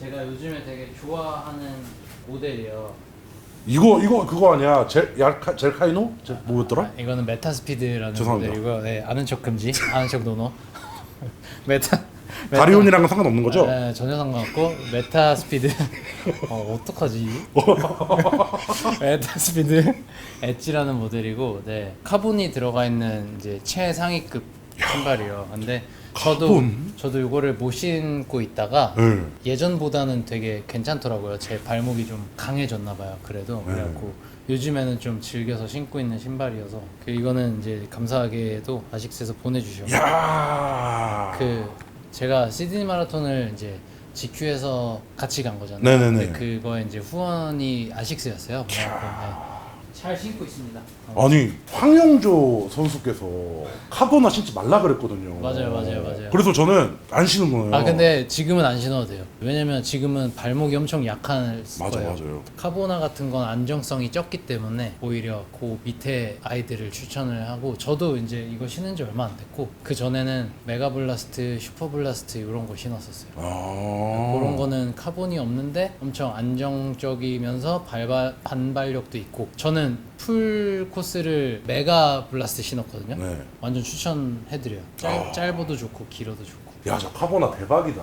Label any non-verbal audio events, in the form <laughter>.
제가 요즘에 되게 좋아하는 모델이에요. 이거 이거 그거 아니야? 젤 얄카 젤 카이노? 젤 뭐였더라? 아, 이거는 메타스피드라는 죄송합니다. 모델이고요. 네, 아는 척 금지, 아는 척 노노. <laughs> 메타 메타- 다리온이랑은 상관없는 거죠? 네, 전혀 상관없고 메타스피드 <laughs> 어 어떡하지? <laughs> 메타스피드 엣지라는 모델이고, 네 카본이 들어가 있는 이제 최상위급 신발이요. 근데 저도 카본? 저도 이거를 못 신고 있다가 네. 예전보다는 되게 괜찮더라고요. 제 발목이 좀 강해졌나 봐요. 그래도 네. 그래갖고 요즘에는 좀 즐겨서 신고 있는 신발이어서 그 이거는 이제 감사하게도 아식스에서 보내주셔. 야. 그 제가 시드니 마라톤을 이제 GQ에서 같이 간 거잖아요. 네네네. 근데 그거에 이제 후원이 아식스였어요. 그래갖고 네. 잘 신고 있습니다. 어. 아니 황영조 선수께서 카보나 신지 말라 그랬거든요. 맞아요, 맞아요, 맞아요. 그래서 저는 안 신은 거예요. 아 근데 지금은 안 신어도 돼요. 왜냐면 지금은 발목이 엄청 약한 맞아 거예요. 맞아요. 카보나 같은 건 안정성이 적기 때문에 오히려 그 밑에 아이들을 추천을 하고 저도 이제 이거 신은 지 얼마 안 됐고 그 전에는 메가블라스트, 슈퍼블라스트 이런 거 신었었어요. 아. 그런 거는 카본이 없는데 엄청 안정적이면서 발바, 반발력도 있고 저는 풀 코스를 메가 블라스트 신었거든요. 네. 완전 추천해드려요. 짧, 아. 짧아도 좋고 길어도 좋고. 야, 저 카보나 대박이다.